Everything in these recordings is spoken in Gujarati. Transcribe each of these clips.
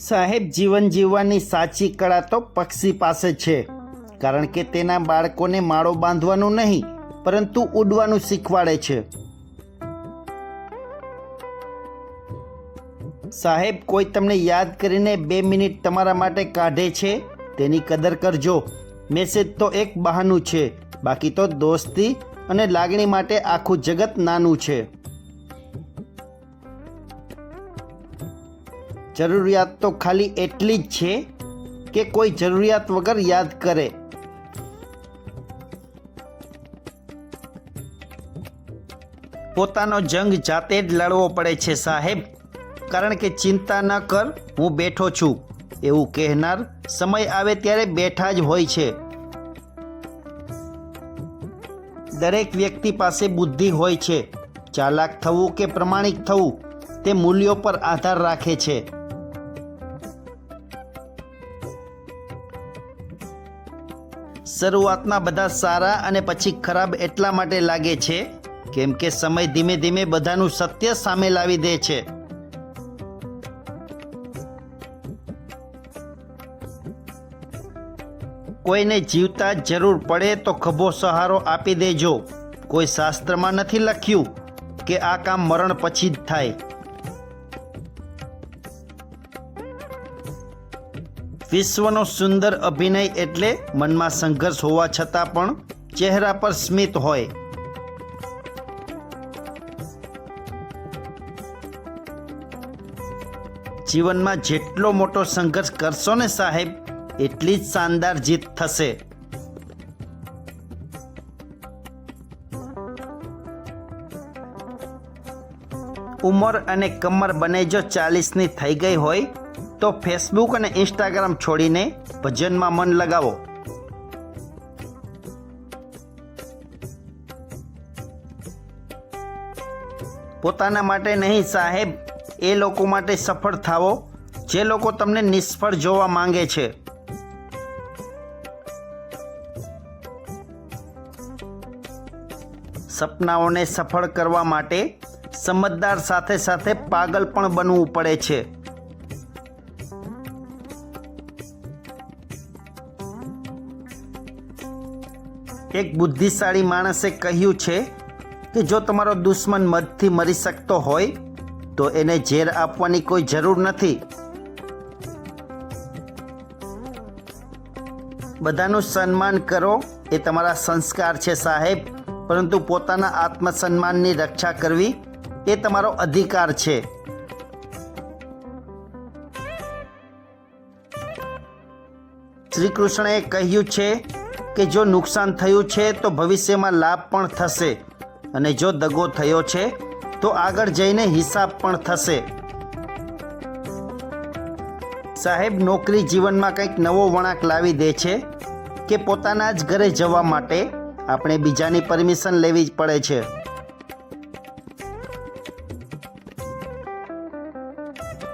સાહેબ, જીવન જીવવાની સાચી કળા તો પક્ષી પાસે છે. કારણ કે તેના બાળકોને માળો બાંધવાનું નહીં, પરંતુ ઉડવાનું શીખવાડે છે. સાહેબ, કોઈ તમને યાદ કરીને બે મિનિટ તમારા માટે કાઢે છે? તેની કદર કરજો. મેસેજ તો એક બહાનું છે. બાકી તો દોસ્તી અને લાગણી માટે આખું જગત નાનું છે. જરૂરિયાત તો ખાલી એટલી જ છે કે કોઈ જરૂરિયાત વગર યાદ કરે. પોતાનો જંગ જાતે જ લડવો પડે છે સાહેબ. કારણ કે ચિંતા ન કર, હું બેઠો છું. એવું કહેનાર સમય આવે ત્યારે બેઠા જ હોય છે. દરેક વ્યક્તિ પાસે બુદ્ધિ હોય છે. ચાલાક થવું કે પ્રમાણિક થવું, તે મૂલ્યો પર આધાર રાખે છે. શરૂઆતમાં બધા સારા અને પછી ખરાબ એટલા માટે લાગે છે કેમ કે સમય ધીમે ધીમે બધાનું સત્ય સામે લાવી દે છે. કોઈને જીવતા જરૂર પડે તો ખભો સહારો આપી દેજો. કોઈ શાસ્ત્રમાં નથી લખ્યું કે આ કામ મરણ પછી જ થાય. વિશ્વનો સુંદર અભિનય એટલે મનમાં સંઘર્ષ હોવા છતાં પણ ચહેરા પર સ્મિત હોય. જીવનમાં જેટલો મોટો સંઘર્ષ કરશો ને સાહેબ, એટલી જ શાનદાર જીત થશે. ઉંમર અને કમર બને જો ચાલીસની થઈ ગઈ હોય તો ફેસબુક અને ઇન્સ્ટાગ્રામ છોડીને ભજનમાં મન લગાવો. પોતાના માટે નહીં સાહેબ, એ લોકો માટે સફળ થાવો, જે લોકો તમને નિષ્ફળ જોવા માંગે છે. સપનાઓને સફળ કરવા માટે સમજદાર સાથે સાથે પાગલ પણ બનવું પડે છે. એક બુદ્ધિશાળી માણસે કહ્યું છે કે જો તમારો દુશ્મન મદથી મરી શકતો હોય, તો એને ઝેર આપવાની કોઈ જરૂર નથી. બધાનું સન્માન કરો, એ તમારા સંસ્કાર છે સાહેબ. પરંતુ પોતાના આત્મસન્માનની રક્ષા કરવી, એ તમારો અધિકાર છે. શ્રી કૃષ્ણએ કહ્યું છે કે જો નુકસાન થયું છે તો ભવિષ્યમાં લાભ પણ થશે. અને જો દગો થયો છે, તો આગળ જઈને હિસાબ પણ થશે. સાહેબ, નોકરી જીવનમાં કંઈક નવો વળાંક લાવી દે છે કે પોતાના જ ઘરે જવા માટે આપણે બીજાની પરમિશન લેવી જ પડે છે.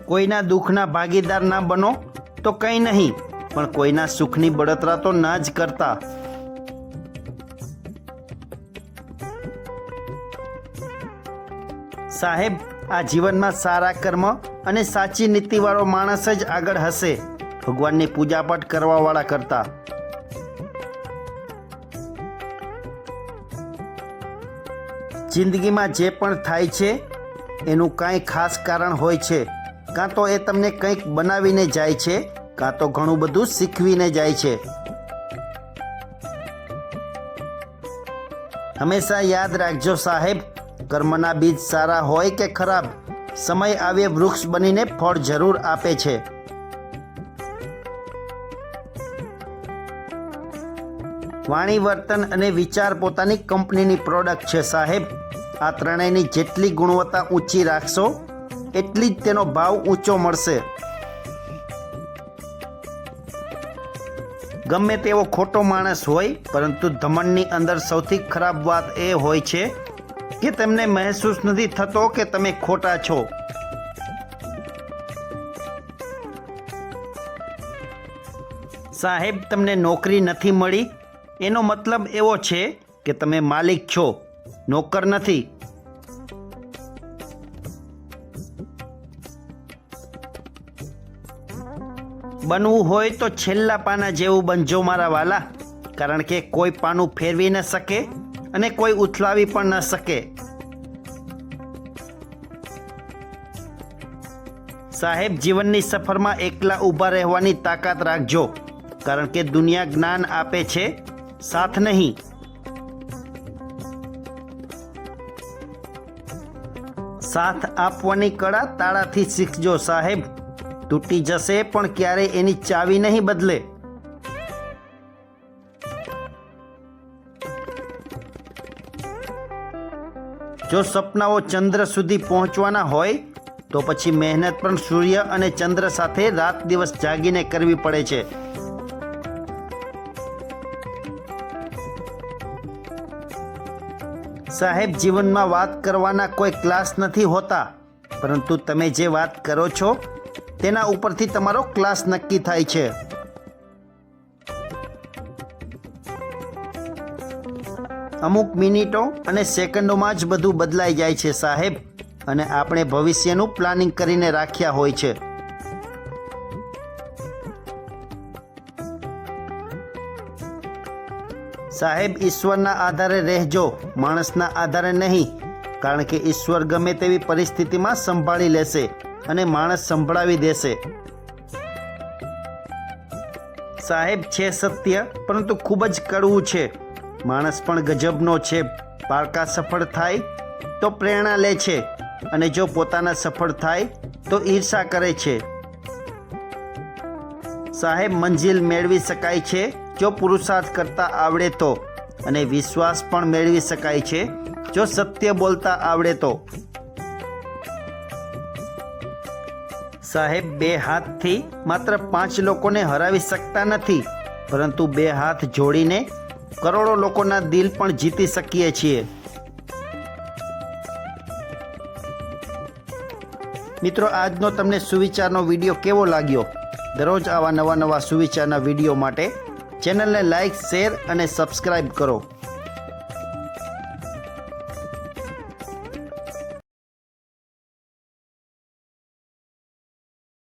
કોઈના દુઃખના ભાગીદાર ના બનો તો કંઈ નહીં. પણ કોઈના સુખની બળતરા તો ના જ કરતા. સાહેબ, આ જીવનમાં સારા કર્મ અને સાચી નીતિવાળો માણસ જ આગળ હશે. ભગવાનની પૂજાપાઠ કરવાવાળા કરતા. જિંદગીમાં જે પણ થાય છે, એનું કાંઈ ખાસ કારણ હોય છે. કાં તો એ તમને કંઈક બનાવીને જાય છે કાં તો ઘણું બધું શીખવીને જાય છે. હંમેશા યાદ રાખજો સાહેબ, કર્મના બીજ સારા હોય કે ખરાબ, સમય આવે વૃક્ષ બનીને ફળ જરૂર આપે છે. વાણી, વર્તન અને વિચાર પોતાની કંપનીની પ્રોડક્ટ છે સાહેબ. આ ત્રણેયની જેટલી ગુણવત્તા ઊંચી રાખશો, એટલી જ તેનો ભાવ ઊંચો મળશે. ગમે તેવો ખોટો માણસ હોય, પરંતુ ધમણની અંદર સૌથી ખરાબ વાત એ હોય છે કે તેમને મહેસૂસ નથી થતો કે તમે ખોટા છો. સાહેબ, તમને નોકરી નથી મળી? એનો મતલબ એવો છે કે તમે માલિક છો, નોકર નથી. બનવું હોય તો છેલ્લા પાના જેવું બનજો મારા વાલા. કારણ કે કોઈ પાનું ફેરવી ન શકે અને કોઈ ઉથલાવી પણ ન શકે. સાહેબ, જીવનની સફરમાં એકલા ઊભા રહેવાની તાકાત રાખજો. કારણ કે દુનિયા જ્ઞાન આપે છે, સાથ નહીં. સાથ આપવાની કળા તાળાથી શીખજો સાહેબ. તૂટી જશે, પણ ક્યારેય એની ચાવી નહીં બદલે? જો સપનાઓ ચંદ્ર સુધી પહોંચવાના હોય, તો પછી મહેનત પણ સૂર્ય અને ચંદ્ર સાથે રાત દિવસ જાગીને કરવી પડે છે. સાહેબ, જીવનમાં વાત કરવાના કોઈ ક્લાસ નથી હોતા, પરંતુ તમે જે વાત કરો છો તેના ઉપરથી તમારો ક્લાસ નક્કી થાય છે. અમુક મિનિટો અને સેકન્ડોમાં જ બધું બદલાઈ જાય છે, સાહેબ. અને આપણે ભવિષ્યનું પ્લાનિંગ કરીને રાખ્યા હોય છે. સાહેબ, ઈશ્વરના આધારે રહેજો, માણસના આધારે નહીં. કારણ કે ઈશ્વર ગમે તેવી પરિસ્થિતિમાં સંભાળી લેશે. અને માણસ સંભળાવી દેશે. સાહેબ, છે સત્ય, પરંતુ ખૂબ જ કડવું છે. માણસ પણ ગજબનો છે. પારકા સફળ થાય તો પ્રેરણા લે છે અને જો પોતાના સફળ થાય તો ઈર્ષા કરે છે. સાહેબ, મંજિલ મેળવી શકાય છે જો પુરુષાર્થ કરતા આવડે તો અને વિશ્વાસ પણ મેળવી શકાય છે જો સત્ય બોલતા આવડે તો. સાહેબ, બે હાથથી માત્ર પાંચ લોકોને હરાવી શકતા નથી, પરંતુ બે હાથ જોડીને કરોડો લોકોના દિલ પણ જીતી શકીએ છીએ. મિત્રો, આજનો તમને સુવિચારનો વીડિયો કેવો લાગ્યો? દરરોજ આવા નવા નવા સુવિચારના વીડિયો માટે ચેનલને લાઇક શેર અને સબસ્ક્રાઈબ કરો.